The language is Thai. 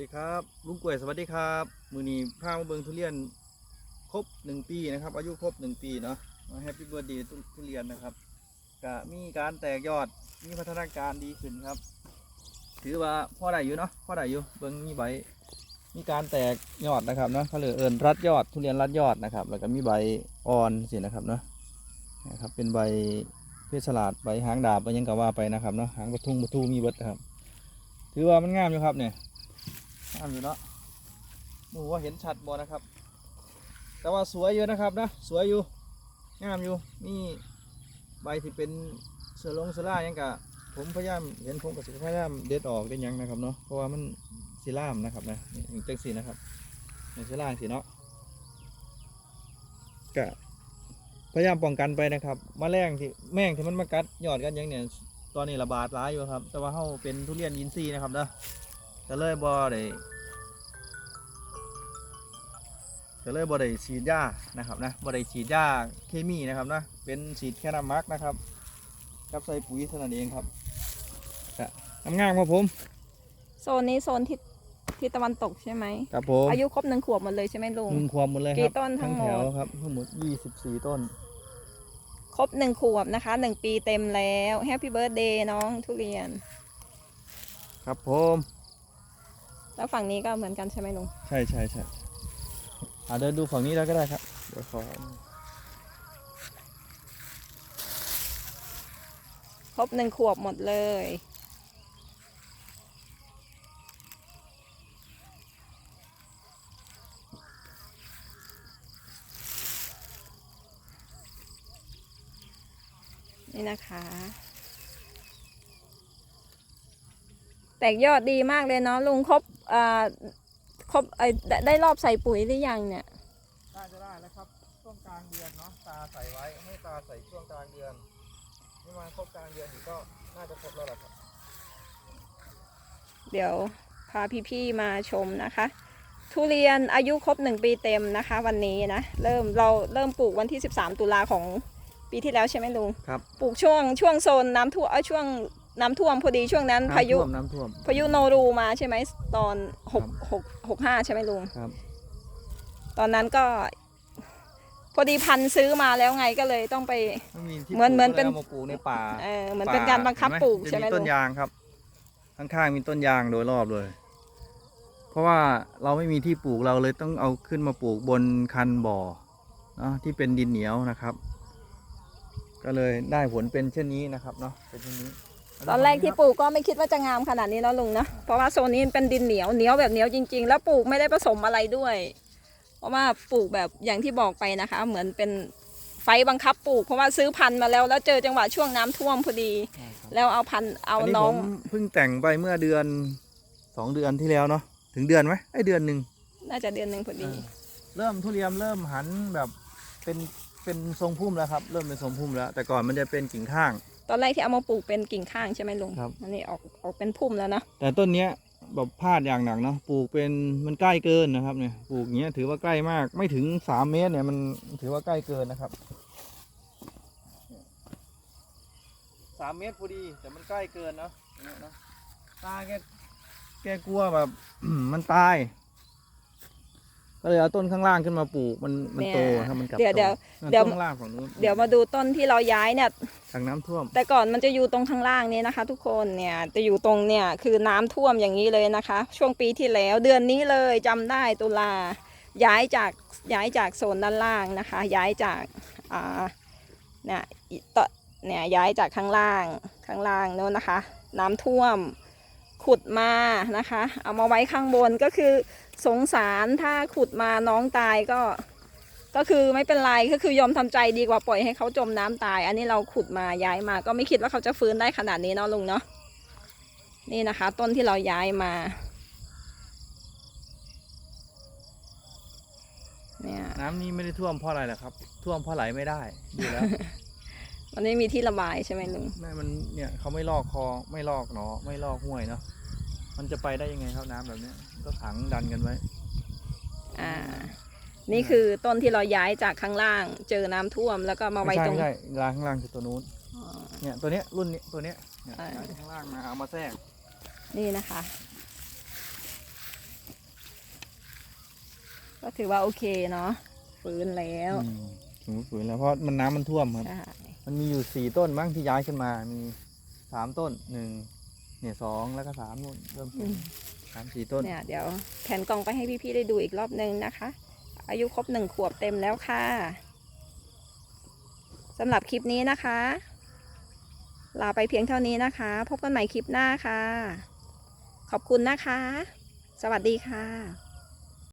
ดีครับลุงกล้วยสวัสดีครับมือนี้พามาเบิงทุเรียนครบหนึ่งปีนะครับ อายุครบหนึ่งปีเนาะแฮปปี้เบิร์ดดีทุเรียนนะครับก็มีการแตกยอดมีพัฒนาการดีขึ้นครับ ถือว่าพ่อได้อยู่เนาะพ่อได้อยู่เบิงมีใบ มีการแตกยอดนะครับเนาะเขาเรียเอิญรัดยอดทุเรียนรัดยอดนะครับ แล้วก็มีใบอ่อนสินะครับเนาะนะครับเป็นใบเพชรสลัดใบหางดาบไปยังกะว่าไปนะครับเนาะหางประทุงประทูมีเบิดนะครับถือว่ามันงามอยู่ครับเนี่ย งามอยู่เนาะหมูว่าเห็นชัดบ่นะครับ แต่ว่าสวยอยู่นะครับนะสวยอยู่งามอยู่มีใบที่เป็นเสือลงเสือล่ายังกะผมพยายามเห็นผมกับสิพยายามเด็ดออกได้หยังนะครับเนาะเพราะว่ามันสีล่ามนะครับนะนี่จังสีนะครับนี่สีล่างสีเนาะกะพยายามป้องกันไปนะครับมแมลงที่แมงที่มันมากัดยอดกันยังเนี่ยตอนนี้ระบาดร้ายอยู่ครับ แต่ว่าเขาเป็นทุเรียนอินทรีนะครับเนาะ ก็เลยบ่ได้ก็เลยบ่ได้ฉีดยานะครับนะบ่ได้ฉีดยาเคมีนะครับนะเป็นฉีดแค่น้ำมักนะครับกับใส่ปุ๋ยเท่านั้นเองครับก็ทำงานครับผม โซนนี้โซนทิศทิศตะวันตกใช่ไหมครับผมอายุครบหนึ่งขวบหมดเลยใช่ไหมลุงหนึ่งความหมดเลยคกี่รับต้นทั้งหมดแถวครับทั้งหมด24ต้น ครบหนึ่งขวบนะคะหนึ่งปีเต็มแล้วแฮปปี้เบิร์ดเดย์น้องทุเรียน ครับผม แล้วฝั่งนี้ก็เหมือนกันใช่ไหมลุงใช่ใช่ใช่อ่าเดินดูฝั่งนี้แล้วก็ได้ครับเดี๋ยวขอครบหนึ่งขวบหมดเลย นี่นะคะ แตกยอดดีมากเลยเนาะลุงครบอ่าครบไอ้ได้ได้รอบใส่ปุ๋ยหรือยังเนี่ย น่าจะได้แล้วครับช่วงกลางเดือนเนาะตาใส่ไว้ให้ตาใส่ช่วงกลางเดือนนี่มาครบกลางเดือนอีกก็น่าจะครบแล้วล่ะครับเดี๋ยวพาพี่ๆมาชมนะคะ ทุเรียนอายุครบหนึ่งปีเต็มนะคะ วันนี้นะเริ่มเราเริ่มปลูกวันที่ 13 ตุลาของปีที่แล้วใช่ไหมลุง ครับ ปลูกช่วงช่วงโซนน้ำท่วมเอ้ยช่วง น้ำท่วมพอดีช่วงนั้นพายุน้ำท่วมพายุโนรูมาใช่ไหมตอนหกครับหกหกห้าใช่ไหมลุงครับ ตอนนั้นก็ พอดีพันธุ์ซื้อมาแล้วไงก็เลยต้องไปไม่มีที่เหมือนปลูกเหมือนเป็นก็ลยามาปลูกในป่าเออเหมือนเป็นการบังคับปลูกจะใช่ไหมมีลุต้นงยางครับ ข้างๆมีต้นยางโดยรอบเลย เพราะว่าเราไม่มีที่ปลูกเราเลยต้องเอาขึ้นมาปลูกบนคันบ่อเนาะที่เป็นดินเหนียวนะครับ ก็เลยได้ผลเป็นเช่นนี้นะครับเนาะเป็นเช่นนี้ ตอนแรกที่ปลูกก็ไม่คิดว่าจะงามขนาดนี้เนอะลุงเนอะเพราะว่าโซนนี้มันเป็นดินเหนียวเหนียวแบบเหนียวจริง ๆ แล้วปลูกไม่ได้ผสมอะไรด้วย เพราะว่าปลูกแบบอย่างที่บอกไปนะคะ เหมือนเป็นไฟบังคับปลูกเพราะว่าซื้อพันธุ์มาแล้ว แล้วเจอจังหวะช่วงน้ำท่วมพอดีใช่ครับแล้วเอาพันธุ์เอาอันนี้น้อผงมเพิ่งแต่งไปเมื่อเดือนสองเดือนที่แล้วเนาะถึงเดือนไหมไอยเดือนหนึ่งน่าจะเดือนหนึ่งพอดี เริ่มทุเรียนเริ่มหันแบบเป็นเป็นทรงพุ่มแล้วครับ เริ่มเป็นทรงพุ่มแล้ว แต่ก่อนมันจะเป็นกิ่งข้าง ตอนแรกที่เอามาปลูกเป็นกิ่งข้างใช่ไหมลุงครับ อันนี้ออกออกเป็นพุ่มแล้วนะแต่ต้นเนี้ยแบบพลาดอย่างหนักเนาะปลูกเป็นมันใกล้เกินนะครับเนี่ยปลูกอย่างเงี้ยถือว่าใกล้มากไม่ถึงสามเมตรเนี่ยมันถือว่าใกล้เกินนะครับสามเมตรพอดีแต่มันใกล้เกินเนาะอย่างเงี้ยเนาะตาแกแกกลัวแบบ มันตาย ก็เลยเอาต้นข้างล่างขึ้นมาปลูกมันมันโตครับมันกลับเดี๋ยวโตเดี๋ยวนั่นเดี๋ยว ต้นข้างล่างฝั่งนู้นเดี๋ยวมาดูต้นที่เราย้ายเนี่ย ทางน้ำท่วม แต่ก่อนมันจะอยู่ตรงข้างล่างนี้นะคะ ทุกคนเนี่ยจะอยู่ตรงเนี่ยคือน้ำท่วมอย่างนี้เลยนะคะ ช่วงปีที่แล้วเดือนนี้เลยจำได้ตุลาย้ายจากย้ายจากโซนด้านล่างนะคะ ย้ายจากอ่าเนี่ยอิตะเนี่ยย้ายจากข้างล่างข้างล่างโน้นนะคะ น้ำท่วม ขุดมานะคะ เอามาไว้ข้างบนก็คือสงสารถ้าขุดมาน้องตายก็ ก็คือไม่เป็นไรก็คือยอมทำใจดีกว่าปล่อยให้เขาจมน้ำตาย อันนี้เราขุดมาย้ายมา ก็ไม่คิดว่าเขาจะฟื้นได้ขนาดนี้เนาะลุงเนาะนี่นะคะ ต้นที่เราย้ายมาเนี่ยน้ำนี้ไม่ได้ท่วมเพราะอะไรล่ะครับ ท่วมเพราะไหลไม่ได้ดูแล้ว มันไม่มีที่ระบายใช่ไหมลุงแม่มันเนี่ยเขาไม่ลอกคลองไม่ลอกหนอไม่ลอกห้วยเนาะมันจะไปได้ยังไงครับน้ำแบบเนี้ยก็ขังดันกันไว้ อ่า นี่คือต้นที่เราย้ายจากข้างล่าง เจอน้ำท่วมแล้วก็มาไว้ไม่ใช่ตรงไม่ใช่รางข้างล่างคือตัวนู้นอ๋อเนี่ยตัวเนี้ยรุ่นนี้ตัวเนี้ยเนี่ยอ่าย้ายข้างล่างมาเอามาแทรกนี่นะคะ ก็ถือว่าโอเคเนาะฟื้นแล้วอืมถึงฝืนแล้วเพราะมันน้ำมันท่วมครับใช่ มันมีอยู่สี่ต้นบ้างที่ย้ายขึ้นมา มีสามต้นหนึ่งเนี่ยสองแล้วก็สามนู่นเริ่มอืม สามสี่ต้น เนี่ยเดี๋ยวแผนกล่องไปให้พี่ๆได้ดูอีกรอบนึงนะคะ อายุครบหนึ่งขวบเต็มแล้วค่ะสำหรับคลิปนี้นะคะ ลาไปเพียงเท่านี้นะคะ พบกันใหม่คลิปหน้าค่ะ ขอบคุณนะคะ สวัสดีค่ะ